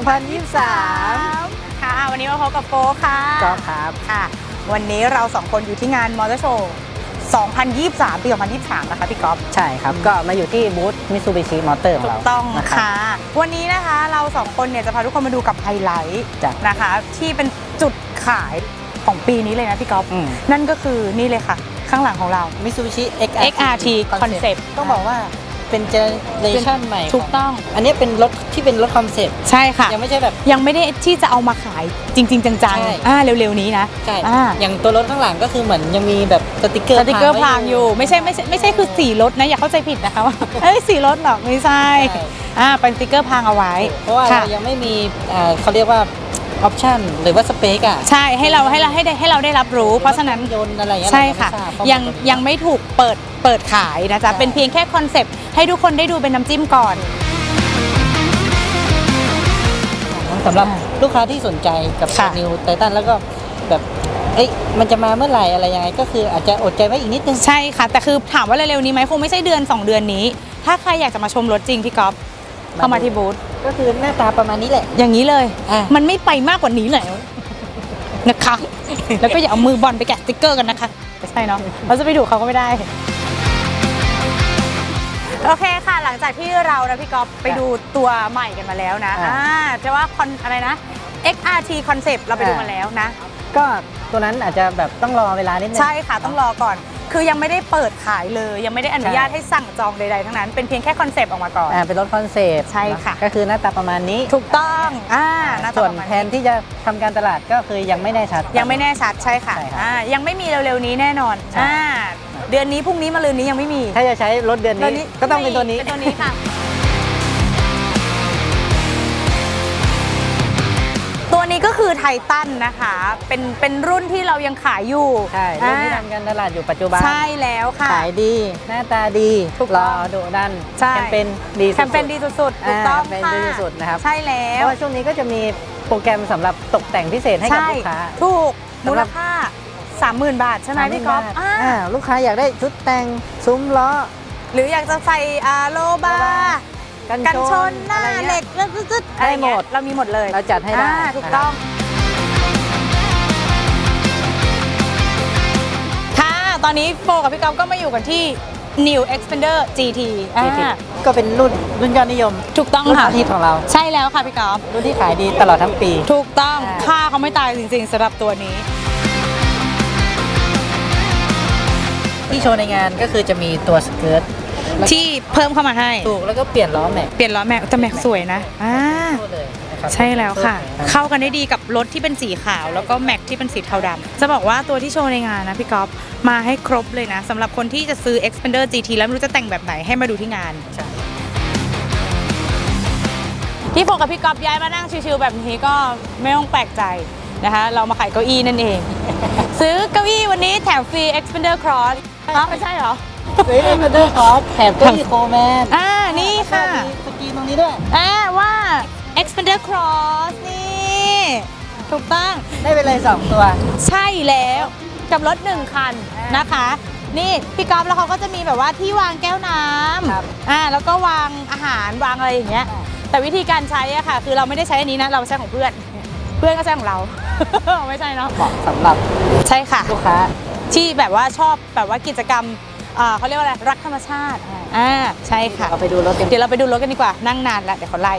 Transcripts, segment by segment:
2023 ค่ะ วันนี้มาพบกับโฟค่ะก็ครับ ค่ะ วันนี้เราสองคนอยู่ที่งานมอเตอร์โชว์2023 ปี 2023 นะคะพี่ก๊อฟ ใช่ครับ ก็มาอยู่ที่บูธมิซูบิชิมอเตอร์ของถูเรากต้องนะครับ ค่ะ วันนี้นะคะเราสองคนเนี่ยจะพาทุกคนมาดูกับไฮไลท์จ้ะนะคะ ที่เป็นจุดขายของปีนี้เลยนะพี่ก๊อฟ อืม นั่นก็คือนี่เลยค่ะ ข้างหลังของเรา มิซูบิชิ XRT Concept ต้องบอกว่า เป็นเจเนอเรชั่นใหม่ถูกต้อง อันนี้เป็นรถที่เป็นรถคอนเซ็ปต์ใช่ค่ะ ยังไม่ใช่แบบยังไม่ได้ที่จะเอามาขายจริง ๆ จังใช่ๆอ่าเร็วๆนี้นะใช่อ่าอย่างตัวรถข้างหลังก็คือเหมือนยังมีแบบสติกเกอร์สติกเกอร์พไว้รางอยู่ไม่ใช่ไม่ใช่ไม่ใช่คือสีรถนะอย่าเข้าใจผิดนะคะว่าเอ้ยสีรถหรอกไม่ใช่ใช่อ่าเป็นสติกเกอร์พรางเอาไว้ เพราะว่าค่ะเรายังไม่มีอ่าเขาเรียกว่า ออปชั่นหรือว่าสเปคอะใช่ให้เราให้เราให้ได้ให้เราได้รับรู้ เพราะฉะนั้นยนต์อะไรอย่างเงี้ยใช่ค่ะเราไม่ทราบเพรายังมันยังไม่ถูกเปิดเปิดขายนะจ๊ะใช่เป็นเพียงแค่คอนเซปต์ให้ทุกคนได้ดูเป็นน้ำจิ้มก่อนสำหรับลูกค้าที่สนใจกับค่ะนิวไททันแล้วก็แบบเอ้ยมันจะมาเมื่อไหร่อะไรยังไง ก็คืออาจจะอดใจไว้อีกนิดนึง ใช่ค่ะ แต่คือถามว่าเร็วๆนี้ไหมคงไม่ใช่เดือน 2 เดือนนี้ ถ้าใครอยากจะมาชมรถจริงพี่ก๊อฟเข้ามาที่บูธ ก็คือหน้าตาประมาณนี้แหละ อย่างนี้เลย อะ มันไม่ไปมากกว่านี้แล้วนะคะ แล้วก็อย่าเอามือบอลไปแกะสติ๊กเกอร์กันนะคะไม่ใช่เนาะเราจะไปดูเขาก็ไม่ได้ โอเคค่ะ หลังจากที่เรานะพี่ก๊อฟไปดูตัวใหม่กันมาแล้วนะอ่า อ่าจะว่าคอนอะไรนะ XRT Concept เราไปดูอ่ามมาแล้วนะ ก็ตัวนั้นอาจจะแบบต้องรอเวลานิดนึง ใช่ค่ะต้องรอก่อน คือยังไม่ได้เปิดขายเลยยังไม่ได้อนุญาตใช่ให้สั่งจองใดๆทั้งนั้น เป็นเพียงแค่คอนเซปต์ออกมาก่อน อ่าเป็นรถคอนเซปต์ใช่ค่ะ ก็คือหน้าตาประมาณนี้ถูกต้องอ่าน่าจะส่วปนระมาณแผนที่จะทำการตลาดก็คือยังไม่แน่ชัด ยังไม่แน่ชัดใช่ค่ะใช่ครับอ่ายังไม่มีเร็วๆนี้แน่นอนใช่ อ่าเดือนนี้พรุ่งนี้มาลืนนี้ยังไม่มีถ้าจะใช้รถเดือนเดือนนี้ก็ต้องเป็นตัวนี้ เป็นตัวนี้ค่ะ ตัวนี้ก็คือไททันนะคะ เป็นเป็นรุ่นที่เรายังขายอยู่ใช่รุ่นที่อ่าทำการตลาดอยู่ปัจจุบัน ใช่แล้วค่ะ ขายดี หน้าตาดีถูกรต้อองโดดันใช่แคมเปญดีสุดๆแคมเปญดีสุดๆถูกต้องาแคมเปญค่ะดีสุดๆนะครับ ใช่แล้เพวราะว่าช่วงนี้ก็จะมีโปรแกรมสำหรับตกแต่งพิเศษให้กับใช่ลูกค้า ถูกสำหรับมูลค่า30,000บาทใช่ไหมพี่ก๊อฟ30,000บาทอ่าอ่าลูกค้าอยากได้ชุดแต่งซุ้มล้อหรืออยากจะใส่อาโลบาร์ กันกันชนหน้าอะไรงี้ยเหล็กตึ๊ดๆๆอะไรได้หมเงี้ยดเรามีหมดเลยเราจัดให้ได้อ่าถูกต้อง ค่ะ ตอนนี้โฟกับพี่ก๊อฟก็มาอยู่กันที่ New Expander GT อ่า GT ก็เป็นรุ่นรุ่นยอดนิยมถูกต้องรุ่นค่ะ อาทิตย์ของเรา ใช่แล้วค่ะพี่ก๊อฟ รุ่นที่ขายดีตลอดทั้งปี ถูกต้องอ่าค่าเขาไม่ตายจริงๆสำหรับตัวนี้ ที่โชว์ในงานก็คือจะมีตัวสเกิร์ตแล้ว ที่เพิ่มเข้ามาให้ ถูกแล้วก็เปลี่ยนล้อแม็กเปลี่ยนล้อแม็กแต่แม็กสวยนะอ่าเลยนะครับใช่แล้วค่ะครับเข้ากันได้ดีกับรถที่เป็นสีขาว แล้วก็แม็กที่เป็นสีเทาดำจะบอกว่าตัวที่โชว์ในงานนะพี่ก๊อฟมาให้ครบเลยนะสำหรับคนที่จะซื้อ Expander GT แล้วไม่รู้จะแต่งแบบไหนให้มาดูที่งาน ใช่ที่โฟกับพี่ก๊อฟย้ายมานั่งชิวๆแบบนี้ก็ไม่ต้องแปลกใจนะคะ เรามาขายเก้าอี้นั่นเอง ซื้อเก้าอี้วันนี้แถมฟรี Expander Cross อ๋อไม่ใช่เหรอ ซื้อเป็นเดอร์คอร์สแถมเก็มีโคแมนอ่านี่ค่ะมีสกรีนตรงนี้ด้วยอ่าว่า Expander Cross นี่ ถูกต้อง ได้ไปเลยสองตัว ใช่แล้วกับรถหนึ่งคันนะคะ นี่พี่ก๊อฟแล้วเขาก็จะมีแบบว่าที่วางแก้วน้ครับำอ่าแล้วก็วางอาหารวางอะไรอย่างเงี้ย แต่วิธีการใช้อะค่ะ คือเราไม่ได้ใช้อันนี้นะ เราใช้ของเพื่อน เพื่อนก็ใช้ของเรา ไม่ใช่เนาะเหมาะสำหรับใช่ค่ะ ลูกค้า ที่แบบว่าชอบแบบว่ากิจกรรม อ่าเขาเรียกว่าอะไรรักธรรมชาติอ่าใช่ค่ะเราไปดูรถกันเดี๋ยวเราไปดูรถกันดีกว่านั่งนานแล้วเดี๋ยวเขาไล่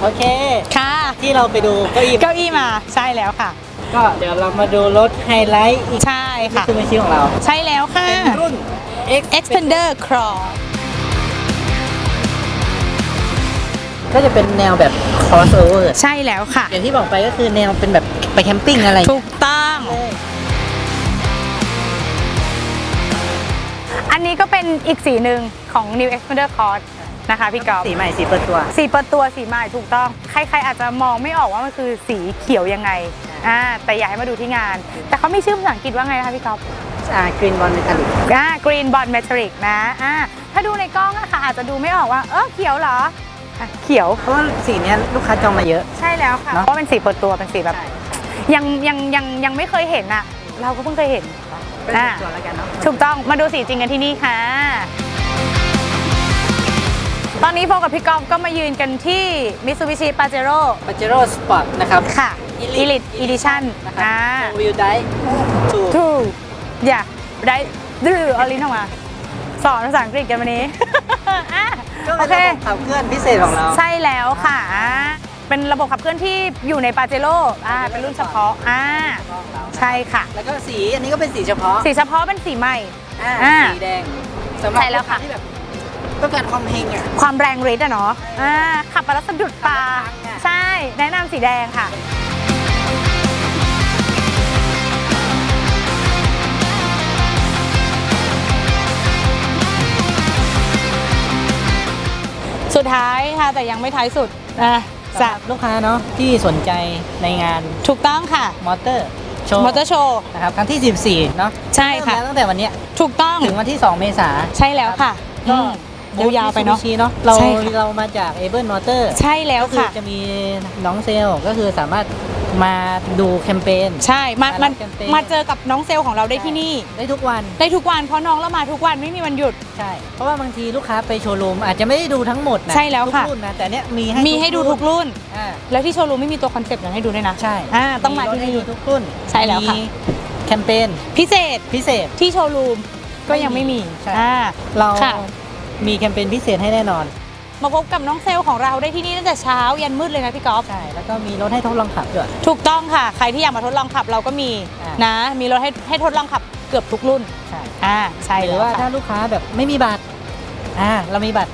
โอเค ค่ะ ที่เราไปดูเก้าอี้เก้าอี้มาใช่แล้วค่ะ ก็เดี๋ยวเรามาดูรถไฮไลท์อีกใช่ค่ะคือมือชี้ของเรา ใช่แล้วค่ะเป็นรุ่น X Expander Cross ก็จะเป็นแนวแบบ crossover ใช่แล้วค่ะ อย่างที่บอกไปก็คือแนวเป็นแบบไปแคมปิ้งอะไร ถูกต้อง อันนี้ก็เป็นอีกสีหนึ่งของ New Expander Cross นะคะพี่กอล์ฟสีใหม่สีเปิดตัว สีเปิดตัวสีใหม่ถูกต้อง ใครๆอาจจะมองไม่ออกว่ามันคือสีเขียวยังไงอ่าแต่อยากให้มาดูที่งาน แต่เขามีชื่อภาษาอังกฤษว่าไงนะคะพี่กอล์ฟอ่ากรีนบอลเมทัลลิกอ่า Green Bond Metallic นะอ่าถ้าดูในกล้องอะค่ะอาจจะดูไม่ออกว่าเออเขียวเหรออะเขียวเพราะว่าสีเนี้ยลูกค้าจองมาเยอะใช่แล้วค่ะเนอะเพราะเป็นสีเปิดตัวเป็นสีแบบยังยังยังยังไม่เคยเห็นอะเราก็เพิ่งเคยเห็น เป็นอ่าส่วนแล้วกันเนาะถูกต้องมาดูสีจริงกันที่นี่ค่ะ ตอนนี้โฟกับพี่ก๊อฟก็มายืนกันที่ Mitsubishi Pajero ปาเจโร่สปอร์ตนะครับ ค่ะ Elite Elite Edition นะครับอ่า วิวไดทูถูกอย่าได้ดื้อเอาลิ้นออกมา สอนภาษาอังกฤษกันวันนี้อะก็โอเป็นเค ระบบขับเคลื่อนพิเศษของเรา ใช่แล้วค่ะอ่า เป็นระบบขับเคลื่อนที่อยู่ในปาเจโร่อ่าเป็นรุ่นเฉพาะอ่าใช่ค่ะ แล้วก็สีอันนี้ก็เป็นสีเฉพาะสีเฉพาะเป็นสีใหม่ อ่าอ่า สีแดงสำหรับใช่แล้วค่ะนที่แบบต้องการความเฮงอะ ความแรงฤทธิ์อะเนาะอ่าขับไปแล้วสะดุดตาขับแล้วปังอะ ใช่ แนะนำสีแดงค่ะ สุดท้ายค่ะแต่ยังไม่ท้ายสุดอะ สำหจะรับลูกค้าเนาะที่สนใจในงานถูกต้องค่ะมอเตอร์โชว์มอเตอร์โชว์นะครับครั้งที่ 14 เนาะใช่ค่ะเริ่มแล้วตั้งแต่วันเนี้ยถูกต้องถึงวันที่ 2 เมษาใช่แล้วค่ะก็อืม ยาวๆไปเนาะ Mitsubishi เนาะเราใช่ค่ะ เรามาจาก a b l e Motor ใช่แล้วก็คือค่ะ จะมีน้องเซลล์ก็คือสามารถมาดูแคมเปญ ใช่มามารัมาบแคมเปญ มาเจอกับน้องเซลล์ของเราได้ที่นี่ ได้ทุกวัน ได้ทุกวันเพราะน้องเรามาทุกวันไม่มีวันหยุด ใช่ เพราะว่าบางทีลูกค้าไปโชว์รูมอาจจะไม่ได้ดูทั้งหมดนะใช่แล้วค่ะ ทุกรุ่นนะแต่เนี้ยมีให้มีให้ดูทุกรุ่น อ่าแล้วที่โชว์รูมไม่มีตัวคอนเซปต์อย่างให้ดูด้วยนะใช่อ่าต้องมาที่รถให้นี่ ดูทุกรุ่นใช่แล้วค่ะ มีแคมเปญพิเศษพิเศษ ที่โชว์รูมก็ยังไม่มีใช่ อ่า เราค่ะ มีแคมเปญพิเศษให้แน่นอน มาพบกับน้องเซลล์ของเราได้ที่นี่ตั้งแต่เช้ายันมืดเลยนะพี่ก๊อฟ ใช่ แล้วก็มีรถให้ทดลองขับด้วย ถูกต้องค่ะ ใครที่อยากมาทดลองขับเราก็มีอ่าน นะ มีรถให้ให้ทดลองขับเกือบทุกรุ่น ใช่อ่า ใช่หรืแล้อวว่าถ้าค่ะลูกค้าแบบไม่มีบัตรอ่าเรามีบัตร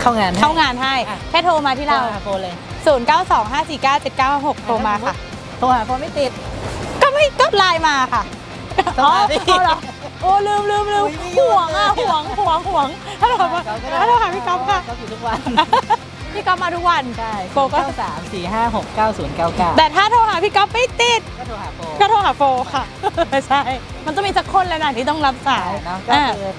เข้างานให้ เข้างานให้ อะ แค่โทรมาที่เรา โทหโฟนเลย0925497996โทรมาค่ะ โทรหาโฟนไม่ติด ก็ไม่ก็ไลน์มาค่ะโทรหาพี่อ๋อเหรอ โอ้ลืมลืมลืมอุ๊ยไม่อยู่ห่วงอะห่วงห่วงห่วงถ้าเรามาถ้าเราหาพี่ก๊อฟค่ะก๊อฟอยู่ทุกวันพี่ก๊อฟมาทุกวัน ใช่โฟก็เก้าสามสี่ห้าหกเก้าศูนย์เก้าเก้าแต่ถ้าโทรหาพี่ก๊อฟไม่ติด ก็โทรหาโฟนก็โทรหาโฟค่ะ ใช่ มันต้องมีสักคนแล้วนะที่ต้องรับสายเนาะก็อ่าคือ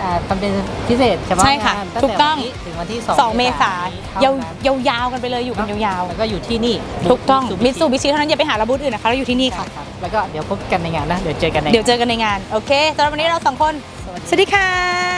อ่าทำเป็นพิเศษเฉพาะใช่ค่ะงานถูกต้องตั้แต่วันนี้ถึงวันที่สองสองเมษายเท่ยาวนั้นยาวยาวๆกันไปเลยอยู่กันยาวแล้วก็อยู่ที่นี่ๆถูกต้องมิตซูบิบิชิเท่านั้นอย่าไปหาระบุธอื่นนะคะเราอยู่ที่นี่ค่ะ ครับแล้วก็เดี๋ยวพบกันในงานนะ เดี๋ยวเจอกันใน เดี๋ยวเจอกันในงาน โอเคสำหรับวันนี้เราสองคน สวัสดีสวัสดีค่ะ